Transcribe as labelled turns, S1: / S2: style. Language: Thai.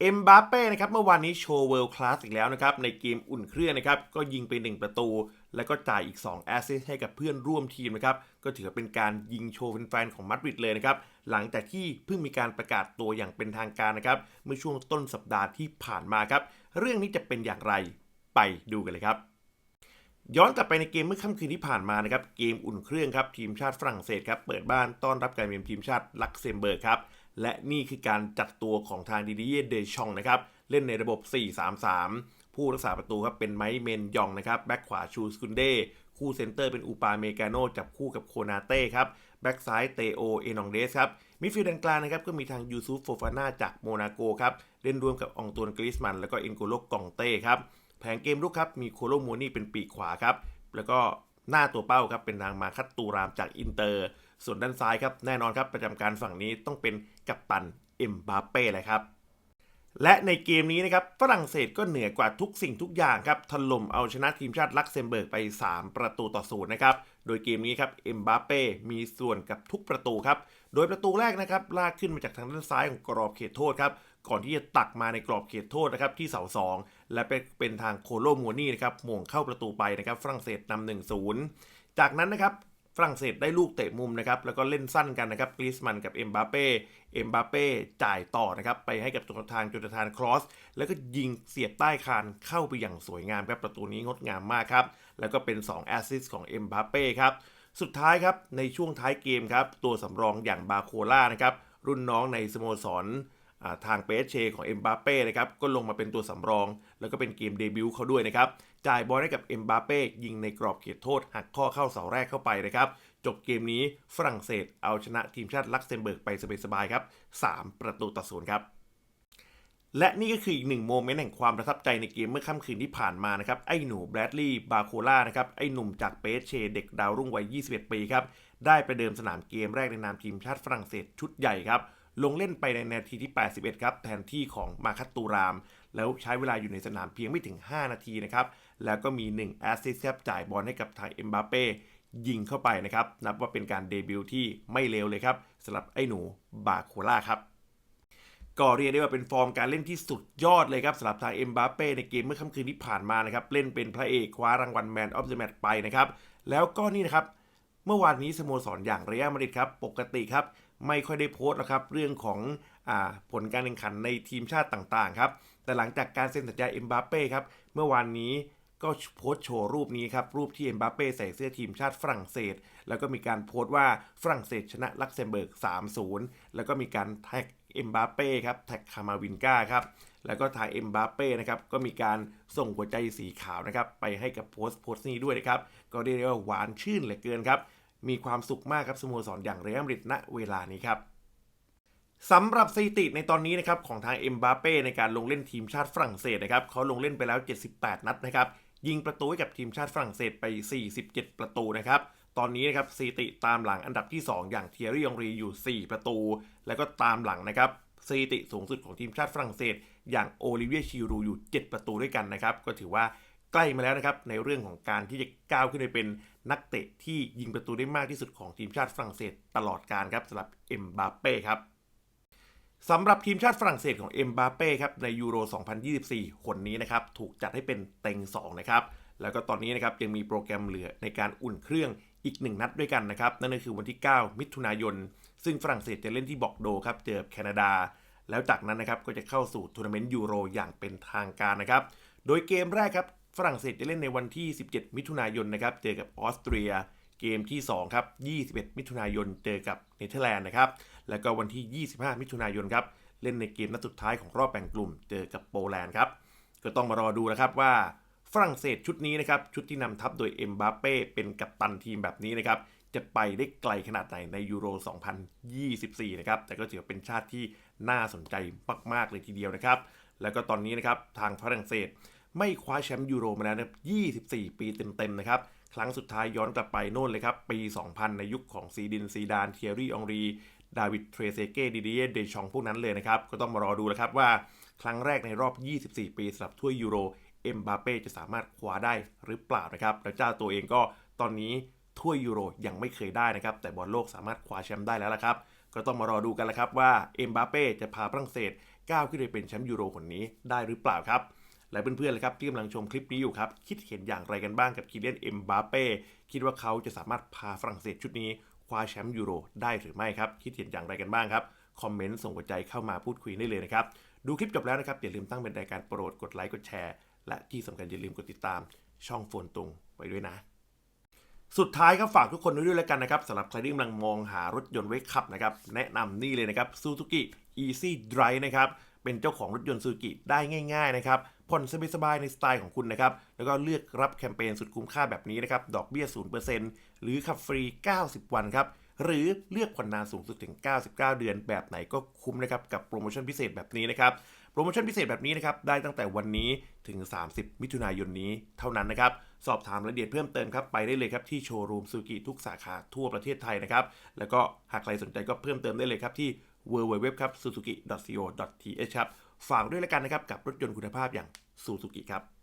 S1: เอ็มบาเป้นะครับเมื่อวานนี้โชว์เวิลด์คลาสอีกแล้วนะครับในเกมอุ่นเครื่องนะครับก็ยิงไป 1 ประตู แล้วก็จ่ายอีก 2 แอสซิสต์ให้กับเพื่อนร่วมทีมนะครับก็ถือว่าเป็นการยิงโชว์แฟนๆของมาดริดเลยนะครับหลังจากที่เพิ่งมีการประกาศตัวอย่างเป็นทางการนะครับเมื่อช่วงต้นสัปดาห์ที่ผ่านมาครับเรื่องนี้จะเป็นอย่างไรไปดูกันเลยครับย้อนกลับไปในเกมเมื่อค่ำคืนที่ผ่านมานะครับเกมอุ่นเครื่องครับทีมชาติฝรั่งเศสครับเปิดบ้านต้อนรับการเยือนทีมชาติลักเซมเบิร์กครับ และนี่คือการจัดตัวของทางดิดิเยเดชองนะครับ เล่นในระบบ 4-3-3 ผู้รักษาประตูครับเป็นไมค์เมนยองนะครับ แบ็คขวาชูสกุนเดคู่เซนเตอร์เป็นอูปาเมกาโนจับคู่กับโคนาเต้ครับ แบ็คซ้ายเตโอ เอนองเดสครับ มิดฟิลด์ด้านกลางนะครับ ก็มีทางยูซุฟโฟฟาน่าจากโมนาโกครับ เล่นร่วมกับองตวนกริสมัน แล้วก็เอ็นโกโลกองเต้ครับ แผงเกมรุกครับ มีโคโลโมนี่เป็นปีกขวาครับ แล้วก็หน้าตัวเป้าครับ เป็นทางมาคัตตูรามจากอินเตอร์ ส่วนด้านซ้ายครับแน่นอนครับประจำการฝั่งนี้ต้องเป็นกัปตันเอ็มบาเป้เลยครับและในเกมนี้นะครับฝรั่งเศสก็เหนือกว่าทุกสิ่งทุกอย่างครับถล่มเอาชนะทีมชาติลักเซมเบิร์กไป 3 ประตูต่อศูนย์นะครับโดยเกมนี้ครับเอ็มบาเป้มีส่วนกับทุกประตูครับโดยประตูแรกนะครับลากขึ้นมาจากทางด้านซ้ายของกรอบเขตโทษครับก่อนที่จะตักมาในกรอบเขตโทษนะครับที่เสาสองและเป็นเป็นทางโคโลมัวนี่นะครับหม่งเข้าประตูไปนะครับฝรั่งเศสนำหนึ่งศูนย์จากนั้นนะครับ ฝรั่งเศสได้ลูกเตะมุมนะครับแล้วก็เล่นสั้นกันนะครับกริสมันกับเอ็มบาเป้เอ็มบาเป้จ่ายต่อนะครับไปให้กับจุดทางจุดทานครอส แล้วก็ยิงเสียบใต้คานเข้าไปอย่างสวยงามครับประตูนี้งดงามมากครับแล้วก็เป็น2แอสซิสต์ของเอ็มบาเป้ครับสุดท้ายครับในช่วงท้ายเกมครับตัวสำรองอย่างบาโคล่านะครับรุ่นน้องในสโมสร ทางเปเชของเอ็มบาเป้นะครับก็ลงมาเป็นตัวสำรอง แล้วก็เป็นเกมเดบิวต์เขาด้วยนะครับจ่ายบอลให้กับเอ็มบาเป้ยิงในกรอบเขตโทษ หักข้อเข้าเสาแรกเข้าไปนะครับ จบเกมนี้ฝรั่งเศสเอาชนะทีมชาติลักเซมเบิร์กไปสบายๆครับ 3 ประตูต่อศูนย์ครับ และนี่ก็คืออีกหนึ่งโมเมนต์แห่งความประทับใจในเกมเมื่อค่ำคืนที่ผ่านมานะครับ ไอ้หนูแบรดลีย์บาโคล่านะครับ ไอ้หนุ่มจากเปสเชเด็กดาวรุ่งวัย 21 ปีครับ ได้ไปเดิมสนามเกมแรกในนามทีมชาติฝรั่งเศสชุดใหญ่ครับ ลงเล่นไปในนาทีที่ 81 ครับ แทนที่ของมาคัตตูราม แล้วใช้เวลาอยู่ในสนามเพียงไม่ถึง 5 นาทีนะครับ แล้วก็มี 1 แอสซิสต์จ่ายบอลให้กับทางเอ็มบาเป้ยิงเข้าไปนะครับ นับว่าเป็นการเดบิวต์ที่ไม่เลวเลยครับสำหรับไอ้หนูบาโคล่าครับก็เรียกได้ว่าเป็นฟอร์มการเล่นที่สุดยอดเลยครับสำหรับทางเอ็มบาเป้ในเกมเมื่อค่ำคืนที่ผ่านมานะครับ เล่นเป็นพระเอกคว้ารางวัลแมนออฟเดอะแมตช์ไปนะครับ แล้วก็นี่นะครับ เมื่อวานนี้สโมสรอย่างเรอัลมาดริดครับ ปกติครับ ไม่ค่อยได้โพสต์นะครับ เรื่องของอผลการแข่งขันในทีมชาติต่างๆครับ แต่หลังจากการเซ็นสัญญาเอ็มบาเป้ครับ เมื่อวานนี้ก็โพสต์โชว์รูปนี้ครับ รูปที่เอ็มบาเป้ใส่เสื้อทีมชาติฝรั่งเศส แล้วก็มีการโพสต์ว่าฝรั่งเศสชนะลักเซมเบิร์ก 3-0 แล้วก็มีการแท็กเอ็มบาเป้ครับแท็กคามาวินกาครับ แล้วก็ทางเอ็มบาเป้นะครับก็มีการส่งหัวใจสีขาวนะครับไปให้กับโพสต์โพสต์นี้ด้วยนะครับก็เรียกได้ว่าหวานชื่นเหลือเกินครับมีความสุขมากครับสโมสรอย่างเรอัลมาดริดณเวลานี้ครับสำหรับสถิติในตอนนี้นะครับของทางเอ็มบาเป้ในการลงเล่นทีมชาติฝรั่งเศสนะครับเขาลงเล่นไปแล้ว 78 นัดนะครับยิงประตูให้กับทีมชาติฝรั่งเศสไป 47 ประตูนะครับตอนนี้นะครับสถิติตามหลังอันดับที่ 2 อย่างเทียรี่องรีอยู่ 4 ประตู แล้วก็ตามหลังนะครับสถิติสูงสุดของทีมชาติฝรั่งเศส อย่างโอลิเวียชิรูอยู่ 7 ประตูด้วยกันนะครับ ก็ถือว่าใกล้มาแล้วนะครับ ในเรื่องของการที่จะก้าวขึ้นไปเป็นนักเตะที่ยิงประตูได้มากที่สุดของทีมชาติฝรั่งเศสตลอดการครับสำหรับเอ็มบาเป้ครับสำหรับทีมชาติฝรั่งเศสของเอ็มบาเป้ครับในยูโร 2024 คนนี้นะครับถูกจัดให้เป็นเต็ง 2 นะครับ แล้วก็ตอนนี้นะครับยังมีโปรแกรมเหลือในการอุ่นเครื่องอีก 1 นัดด้วยกันนะครับ นั่นก็คือวันที่ 9 มิถุนายน ซึ่งฝรั่งเศสจะเล่นที่บอกโดครับเจอแคนาดา แล้วจากนั้นนะครับก็จะเข้าสู่ทัวร์นาเมนต์ยูโรอย่างเป็นทางการนะครับ โดยเกมแรกครับฝรั่งเศสจะเล่นในวันที่ 17 มิถุนายนนะครับเจอกับออสเตรีย เกมที่2ครับ21 มิถุนายนเจอกับเนเธอร์แลนด์นะครับแล้วก็วันที่ 25 มิถุนายนครับเล่นในเกมนัดสุดท้ายของรอบแบ่งกลุ่ม เจอกับโปแลนด์ครับก็ต้องมารอดูนะครับว่าฝรั่งเศสชุดนี้นะครับชุดที่นำทัพโดยเอ็มบาเป้เป็นกัปตันทีมแบบนี้นะครับ จะไปได้ไกลขนาดไหนในยูโร 2024 นะครับ แต่ก็ถือว่าเป็นชาติที่น่าสนใจมากๆเลยทีเดียวนะครับ แล้วก็ตอนนี้นะครับทางฝรั่งเศสไม่คว้าแชมป์ยูโรมาแล้วนะครับ24 ปีเต็มๆนะครับ ครั้งสุดท้ายย้อนกลับไปโน่นเลยครับ ปี 2000 ในยุคของซีดินซีดาน เทียรี่องรี ดาวิด เทรเซเก้ดิเดียเดชองพวกนั้นเลยนะครับ ก็ต้องมารอดูแล้วครับว่าครั้งแรกในรอบ 24 ปีสำหรับถ้วยยูโร เอ็มบาเป้จะสามารถคว้าได้หรือเปล่านะครับ แล้วเจ้าตัวเองก็ตอนนี้ ถ้วยยูโรยังไม่เคยได้นะครับ แต่บอลโลกสามารถคว้าแชมป์ได้แล้วละครับ ก็ต้องมารอดูกันล้วครับว่าเอ็มบาเป้จะพาฝรั่งเศสก้าวขึ้นไปเป็นแชมป์ยูโรคนนี้ได้หรือเปล่าครับ และเพื่อนๆเลยครับที่กำลังชมคลิปนี้อยู่ครับ คิดเห็นอย่างไรกันบ้างกับคีเลียนเอ็มบาเป้คิดว่าเขาจะสามารถพาฝรั่งเศสชุดนี้คว้าแชมป์ยูโรได้หรือไม่ครับ คิดเห็นอย่างไรกันบ้างครับคอมเมนต์ส่งหัวใจเข้ามาพูดคุยได้เลยนะครับ ดูคลิปจบแล้วนะครับอย่าลืมตั้งเป็นรายการโปรดกดไลค์กดแชร์ และที่สำคัญอย่าลืมกดติดตามช่องโฟนตรงไปด้วยนะ สุดท้ายครับฝากทุกคนไว้ด้วยแล้วกันนะครับสำหรับใครที่กำลังมองหารถยนต์ไว้ขับนะครับ แนะนำนี่เลยนะครับ Suzuki Easy Drive นะครับ เป็นเจ้าของรถยนต์ซูซูกิได้ง่าย ๆ นะครับผ่อนสบายๆในสไตล์ของคุณนะครับ แล้วก็เลือกรับแคมเปญสุดคุ้มค่าแบบนี้นะครับ ดอกเบี้ย 0%หรือขับฟรี 90 วันครับ หรือเลือกผ่อนนานสูงสุดถึง 99 เดือนแบบไหนก็คุ้มนะครับกับโปรโมชั่นพิเศษแบบนี้นะครับโปรโมชั่นพิเศษแบบนี้นะครับได้ตั้งแต่วันนี้ถึง 30 มิถุนายนนี้เท่านั้นนะครับสอบถามรายละเอียดเพิ่มเติมครับไปได้เลยครับที่โชว์รูมซูกิทุกสาขาทั่วประเทศไทยนะครับแล้วก็หากใครสนใจก็เพิ่มเติมได้เลยครับที่ www ครับ suzuki co th ครับฝากด้วยแล้วกันนะครับกับรถยนต์คุณภาพอย่าง Suzuki ครับ